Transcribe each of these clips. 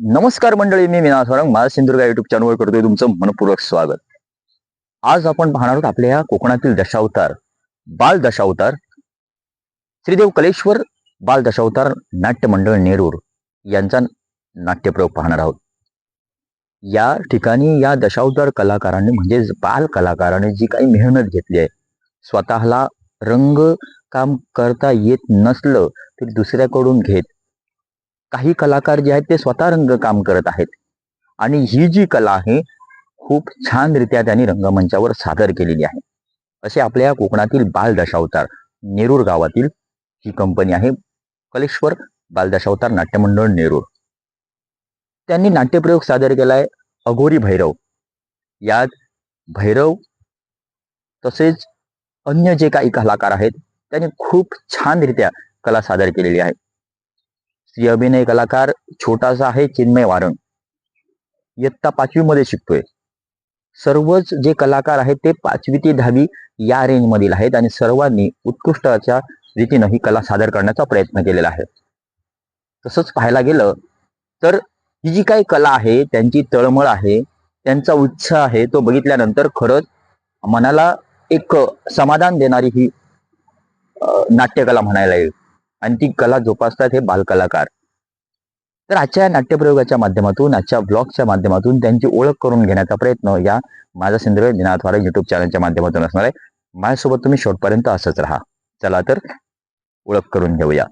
नमस्कार मंडळी मी मीना स्वरंग माझा सिंधुदुर्ग युट्यूब चॅनलवर करतोय तुमचं मनपूर्वक स्वागत. आज आपण पाहणार आहोत आपल्या या कोकणातील दशावतार बाल दशावतार श्रीदेव कलेश्वर बाल दशावतार नाट्य मंडळ नेरूर यांचा नाट्यप्रयोग पाहणार आहोत. या ठिकाणी या दशावतार कलाकारांनी म्हणजेच बाल कलाकाराने जी काही मेहनत घेतली आहे स्वतःला रंग काम करता येत नसलं तरी दुसऱ्याकडून घेत काही कलाकार जे आहेत ते स्वतः रंग काम करत आहेत. आणि ही जी कला आहे खूप छानरित्या त्यांनी रंगमंचावर सादर केलेली आहे. असे आपल्या कोकणातील बाल दशावतार नेरूर गावातील ही कंपनी आहे कलेश्वर बाल दशावतार नाट्यमंडळ नेरूर. त्यांनी नाट्यप्रयोग सादर केलाय अघोरी भैरव. यात भैरव तसेच अन्य जे काही कलाकार आहेत त्यांनी खूप छानरित्या कला सादर केलेली आहे. स्त्री अभिनय कलाकार छोटासा आहे चिन्मय वारण. इयत्ता पाचवी मध्ये शिकतोय. सर्वच जे कलाकार आहेत ते पाचवी ते दहावी या रेंज मधील आहेत आणि सर्वांनी उत्कृष्टाच्या रीतीनं ही कला सादर करण्याचा प्रयत्न केलेला आहे. तसंच पाहायला गेलं तर ही जी काही कला आहे त्यांची तळमळ आहे त्यांचा उत्साह आहे तो बघितल्यानंतर खरंच मनाला एक समाधान देणारी ही नाट्यकला म्हणायला येईल. आणि ती कला जोपासतात हे बालकलाकार. तर आजच्या नाट्यप्रयोगाच्या माध्यमातून आजच्या ब्लॉगच्या माध्यमातून त्यांची ओळख करून घेण्याचा प्रयत्न या माझा सिंधुदुर्ग दिनाद्वारे युट्यूब चॅनलच्या माध्यमातून असणार आहे. माझ्यासोबत तुम्ही शेवटपर्यंत असंच राहा. चला तर ओळख करून घेऊया.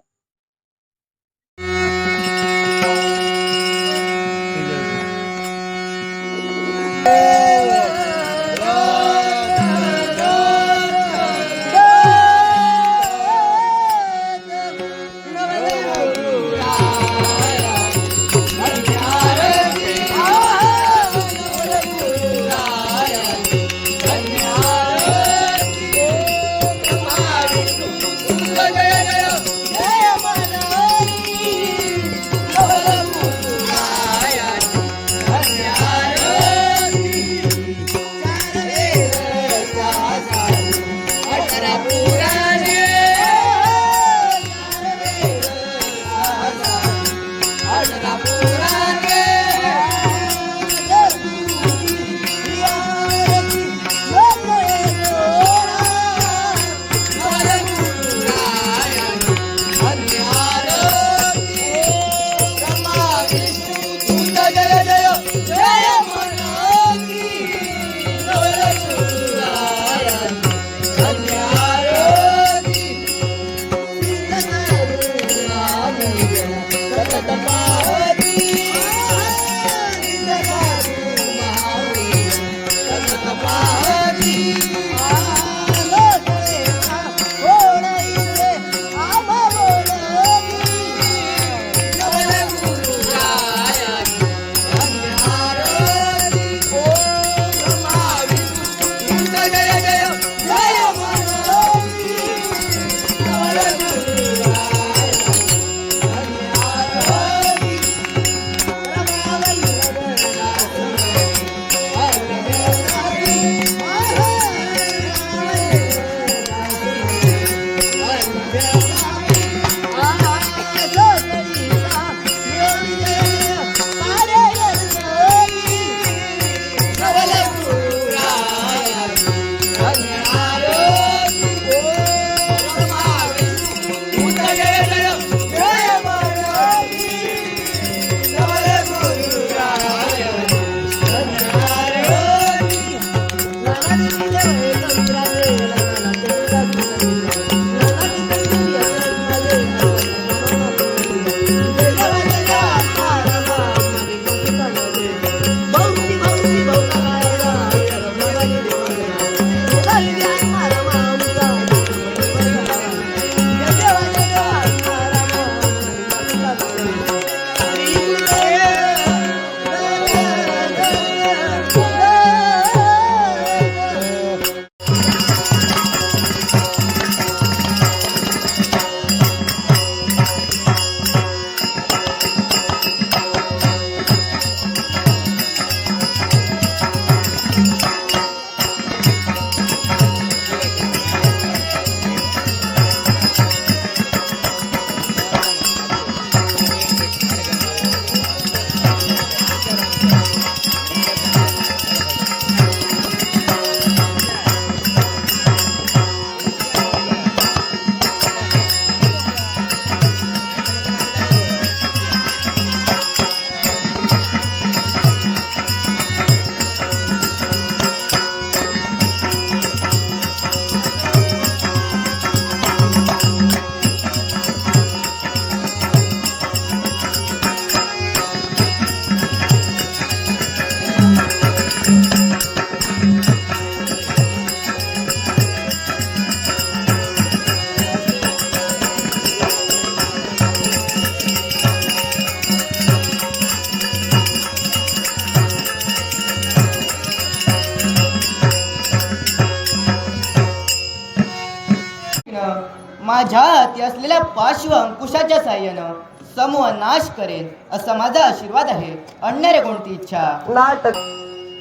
असलेल्या पार्श्व अंकुशाच्या साह्यानं समूह नाश करेल असा माझा आशीर्वाद आहे. आणणारे कोणती इच्छा? नाटक.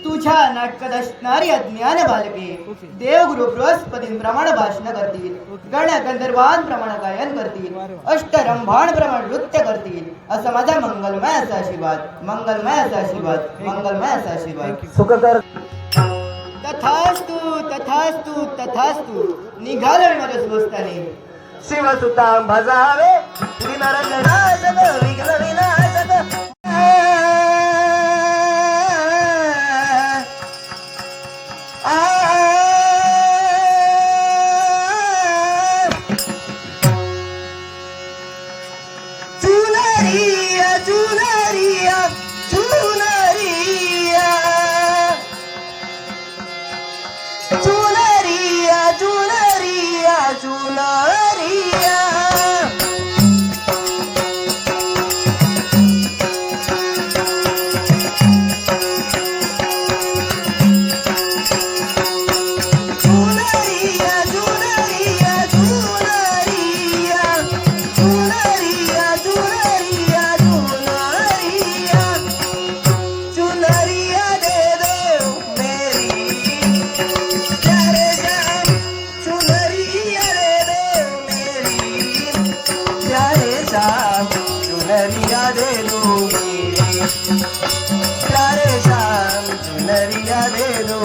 तुझ्या नाटकात असणारी अज्ञान बालके देवगुरु बृहस्पती प्रमाण भाषण करतील गण गंधर्वान प्रमाण गायन करतील अष्टरंभांप्रमाणे नृत्य करतील असा माझा मंगलमय असा आशीर्वाद मंगलमय असा आशीर्वाद मंगलमय असा आशीर्वाद. तथास्तु तथास्तु तथास्तु निघालो नरस बसताने शिवसुता भजावे श्री नारायण विघ्न கண்ணறியாதேனோ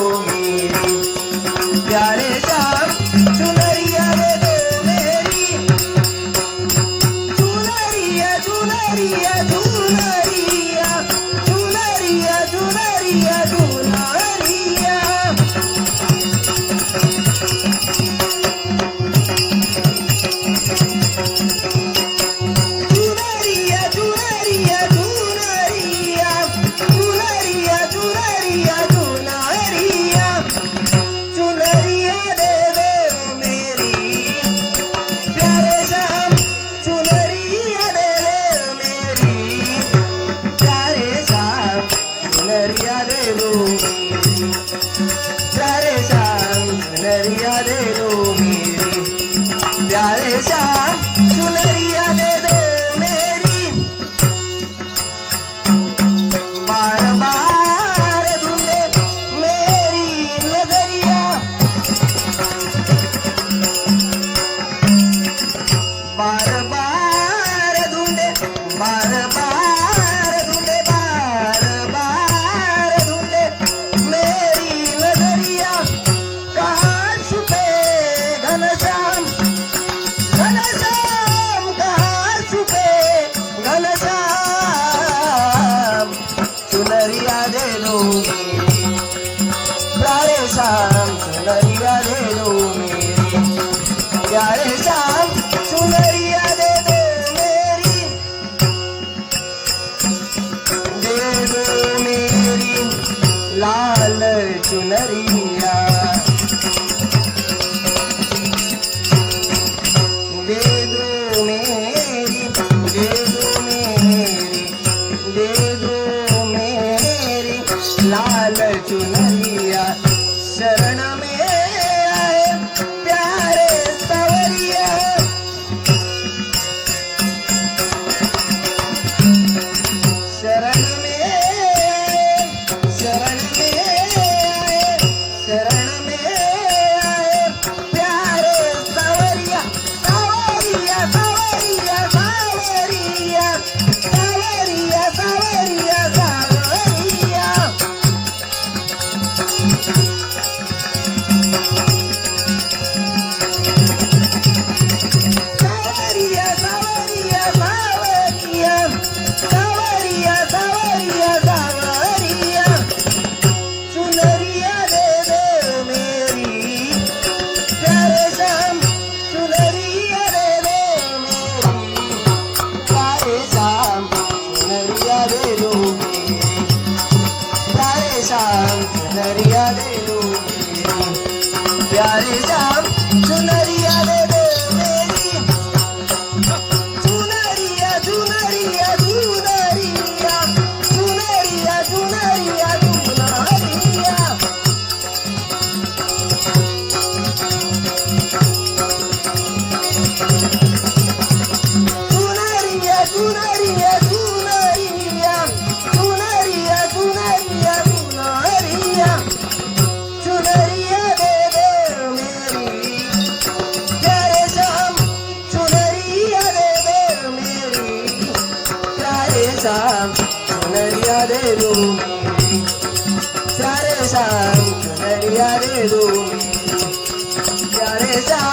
soledad.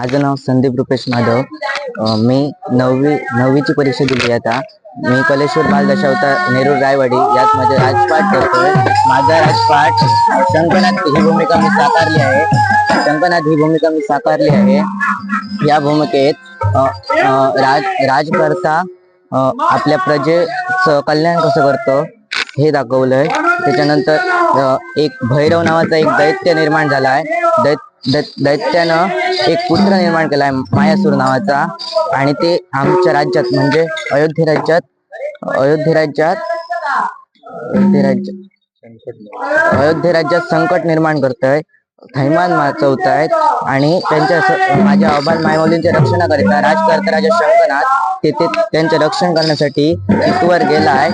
माझं नाव संदीप रुपेश माधव. मी नववी नववीची परीक्षा दिली आता. मी कलेश्वर बालदशावता नेहरू रायवाडी यात माझे राजपाठ करतोय. माझा राजपाठ शंकनाथ ही भूमिका मी साकारली आहे. शंकनाथ ही भूमिका मी साकारली आहे. या भूमिकेत राज राजकर्ता आपल्या प्रजेचं कल्याण कसं करतो हे दाखवलंय. त्याच्यानंतर एक भैरव नावाचा एक दैत्य निर्माण झाला आहे. दैत्य दैत्यानं एक पुत्र निर्माण केलाय मायासूर नावाचा. आणि ते आमच्या राज्यात म्हणजे अयोध्या राज्यात अयोध्या राज्यात अयोध्या राज्यात राज्यात संकट निर्माण करतोय थैमान माचवत आहेत आणि त्यांच्या माझ्या अबाल मायमौलींचे रक्षणाकरिता राजकर्ता राजा शंकरनाथ तेथे त्यांचे रक्षण करण्यासाठी तिथवर गेलाय.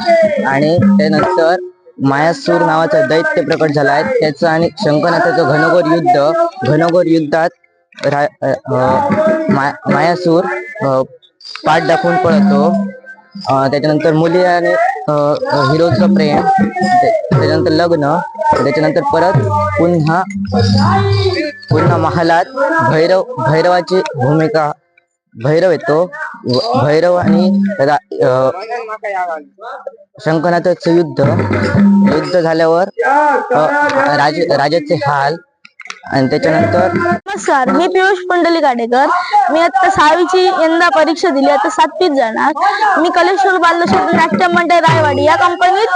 आणि त्यानंतर मायासूर नावाचा दैत्य प्रकट झाला आहे. त्याचं आणि शंकरनाथाचं घनघोर युद्ध घनघोर युद्धात रा मायासूर पाठ दाखवून पळतो. त्याच्यानंतर मुली आणि हिरोचं प्रेम त्याच्यानंतर लग्न त्याच्यानंतर परत पुन्हा पुन्हा महालात भैरव भैरवाची भूमिका भैरव येतो भैरव आणि रा- युद्ध. युद्ध झाल्यावर राज राजाचे हाल आणि त्याच्यानंतर नमस्कार मी पियुष पुंडली काडेकर मी आता सहावीची यंदा परीक्षा दिली आता सातवीत जाणार. मी कलेश्वर बालदशरथ नाट्य मंडळ रायवाडी या कंपनीत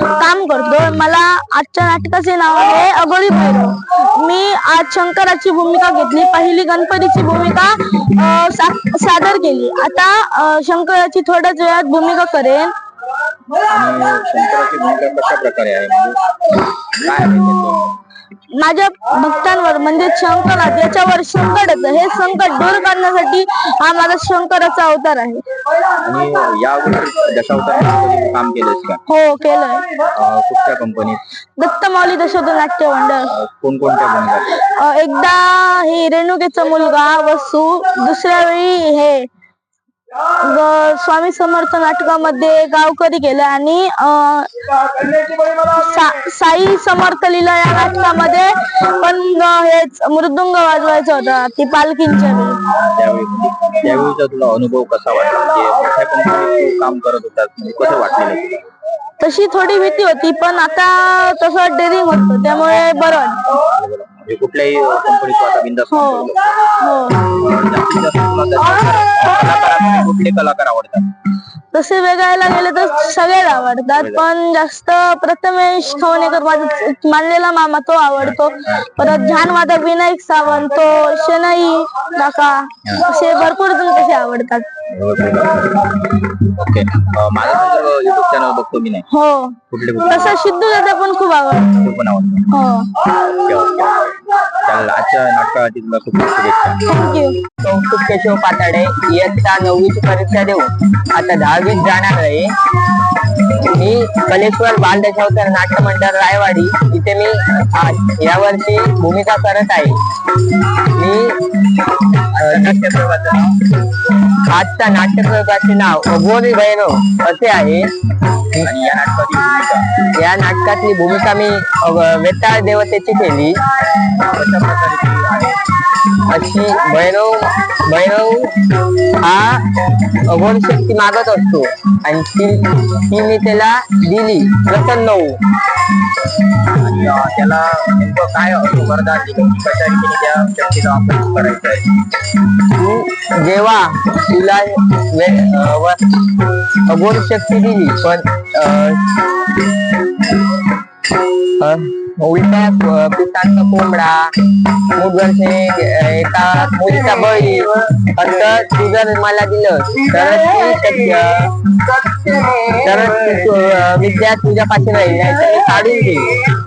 काम करतो. मला आजच्या नाटकाचे नाव आहे अगोरी भैरव. मी आज शंकराची भूमिका घेतली पहिली गणपतीची भूमिका सादर केली. आता शंकराची थोड्याच वेळात भूमिका करेन. शंकराची भूमिका कशा प्रकारे आहे माझ्या भक्तांवर म्हणजे शंकरात याच्यावर संकट येतं हे संकट दूर करण्यासाठी हा माझा शंकराचा अवतार आहे. आणि या अगोदर दशावतार काम केलंस का? हो केलंय. अं, कुठच्या कंपनीत नाट्य मंडळ. कोणकोणत्या भूमिका केल्या? अ, एकदा हे रेणुकेचा मुलगा वसू दुसऱ्या वेळी हे स्वामी समर्थ नाटकामध्ये गावकरी केलं आणि सा- साई समर्थ लीला या नाटकामध्ये पण हेच मृदुंग वाजवायचा होता ती पालखींच्या वेळी. त्यावेळी त्यावेळीचा तुला अनुभव कसा वाटला? म्हणजे काम करत म्हणजे कसं वाटलेलं तुला? तशी थोडी भीती होती पण आता तसं डेअरिंग होतं त्यामुळे बरं वाटतं म्हणजे कुठल्याही कंपनीत आता बिंदास हो जास्तीत जास्त तुला कुठले कलाकार आवडतात? तसे वेगायला गेले तर सगळेच आवडतात पण जास्त प्रथमेश खवणेकर माझा मानलेला मामा तो आवडतो. परत झानवादक विनायक सावंत तो शनई काका असे भरपूर जण तसे आवडतात. ओके. माझा युट्यूब चॅनल बघतो मी नाही. हो. कुठले कुठले? तसं सिद्धू दादा पण खूप आवडतो. तू पण आवडतो. हो. Okay okay. चालेल आजच्या नाटकासाठी तुला खूप खूप शुभेच्छा थँक्यू कौस्तुभ केशव पाताडे इयत्ता नववीची परीक्षा देऊ आता दहावीत जाणार आहे. मी कलेश्वर बाल दशावतार नाट्य मंडळ रायवाडी इथे मी आज भूमिका करत आहे. मी आजच्या नाट्यप्रयोगाचे नाव अघोरी भैरव असे आहे. या नाटकातली भूमिका मी वेताळ देवतेची केली. कशा प्रकारे आहे अशी भैरव भैरव हा अगोण शक्ती मागत असतो. आणि ती ती मी त्याला दिली. प्रसन्न होऊ. त्याला नेमकं काय वरदान दिलं. कशा रीतीने त्या शक्तीचा वापर करायचा आहे. तू जेव्हा तुला वे- शक्ती दिली पण अं, अं, पिसांचा कोंबडा मुदगरचे एका मुलीचा बळी फक्त तू जर मला दिलं. तर ती तर विद्या तुझ्या पाशी राहील नाही तर मी काढून घेईल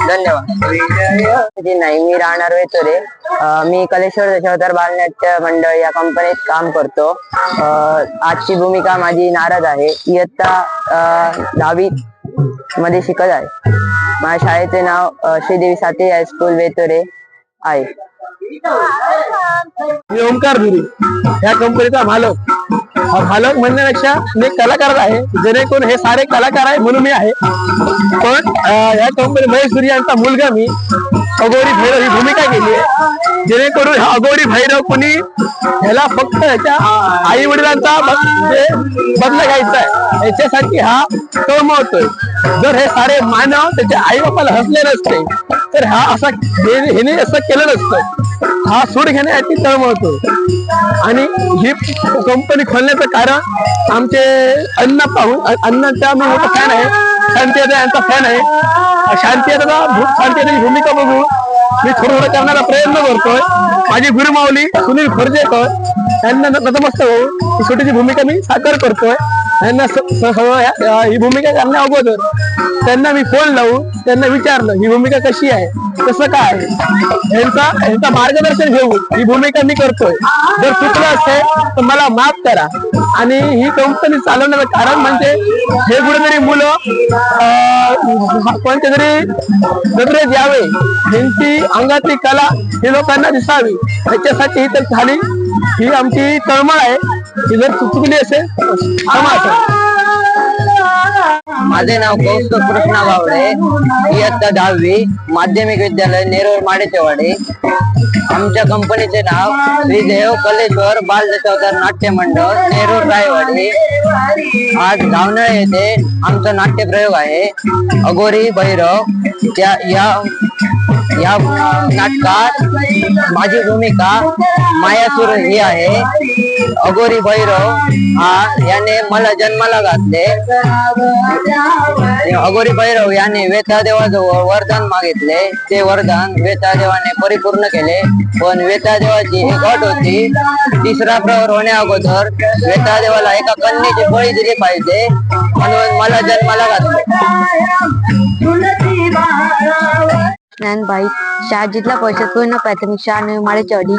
धन्यवाद. नाही मी राहणार वेचोरे मी कलेश्वर दशावतार बालनाट्य मंडळ या कंपनीत काम करतो आजची भूमिका माझी नारद आहे इयत्ता दहावी मध्ये शिकत आहे माझ्या शाळेचे नाव श्रीदेवी साते हायस्कूल वेतोरे आहे मी ओंकार धुरी. या कंपनीचा मालक. मालक म्हणण्यापेक्षा मी कलाकार आहे. जेणेकरून हे सारे कलाकार आहे म्हणून मी आहे. पण या कंपनी महेश धुरी यांचा मुलगा मी. अगोरी भैरव ही भूमिका केली आहे. जेणेकरून हा अगोरी भैरव कुणी ह्याला फक्त ह्याच्या आई वडिलांचा बदला घ्यायचा आहे. याच्यासाठी हा तळमळतोय जर हे सारे मानव त्याच्या आई बापाला हसले नसते तर हा असा हिने असं केलं नसतं. हा सूड घेण्यासाठी तळमळतो आणि ही कंपनी खोलण्याचं कारण आमचे अन्न पाहून अन्नाचा मी मोठा फॅन आहे. शांती यांचा फॅन आहे. शांती शांती भूमिका बघू. मी थोडं करण्याचा प्रयत्न करतोय. माझी गुरुमावली सुनील फर्जेकर यांना नतमस्त होऊन ही छोटीशी भूमिका मी साकार करतोय. त्यांना ही भूमिका करण्या अगोदर. त्यांना मी फोन लावून त्यांना विचारलं ही भूमिका कशी आहे? कसं काय यांचा यांचा मार्गदर्शन घेऊन ही भूमिका मी करतोय. जर चुकलं असेल तर मला माफ करा. आणि ही कंपनी चालवण्याचं कारण म्हणजे हे कुठेतरी मुलं अं, कोणत्या तरी नजरेत यावे यांची अंगातली कला ही लोकांना दिसावी. त्याच्यासाठी ही तर झाली ही आमची तळमळ आहे. ती जर चुकली असेल क्षमा असेल. माझे नाव कौस्तुभ कृष्णा गावडे इयत्ता दहावी माध्यमिक विद्यालय नेरूर माडेचेवाडी आमच्या कंपनीचे नाव श्रीदेव कलेश्वर बाल दशावतार नाट्य मंडळ नेरूर रायवाडी. आज धावनळे येथे आमचा नाट्य प्रयोग आहे. अगोरी भैरव त्या या या नाटकात माझी भूमिका मायासूर ही आहे. अगोरी भैरव हा याने मला जन्माला घातले. अगोरी भैरव याने वेतादेवाजवळ वरदान मागितले. ते वरदान वेतादेवाने परिपूर्ण केले. पण वेतादेवाची एक अट होती. तिसरा प्रवर होण्या अगोदर वेतादेवाला एका कन्येची बळी दिली पाहिजे. म्हणून मला जन्माला घातले. ज्ञानबाई शहाजीतला परिषद पूर्ण प्राथमिक शाळा नवी माळेचवाडी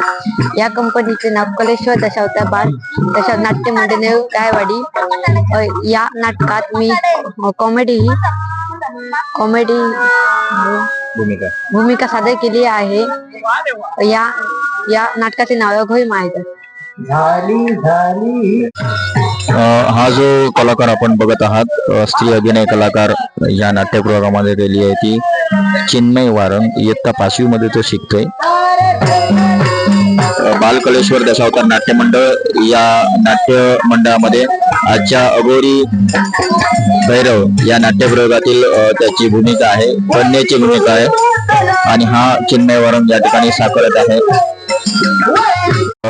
या कंपनीचे नाव कलेश्वर दशावतार बाल दशा नाट्य मंडळ रायवाडी या नाटकात मी कॉमेडी कॉमेडी भूमिका. भूमिका सादर केली आहे. या या नाटकाचे नाव अघोई माहिती हा जो कलाकार आपण बघत आहात स्त्री अभिनय कलाकार या नाट्यप्रयोगामध्ये गेली आहे ती चिन्मय वारंग. इयत्ता पाचवी मध्ये तो शिकतोय. बालकलेश्वर दशावतार नाट्य मंडळ या नाट्य मंडळामध्ये आजच्या अगोरी भैरव या नाट्यप्रयोगातील त्याची भूमिका आहे कन्याची भूमिका आहे. आणि हा चिन्मय वरम या ठिकाणी साकारत आहे.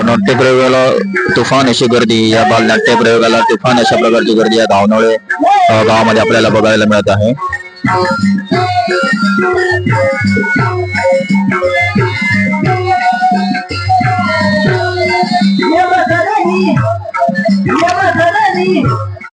नाट्यप्रयोगाला तुफान अशी गर्दी या बाल नाट्यप्रयोगाला तुफान अशा प्रकारची गर्दी या धावनोळे गावामध्ये आपल्याला बघायला मिळत आहे. Yeah,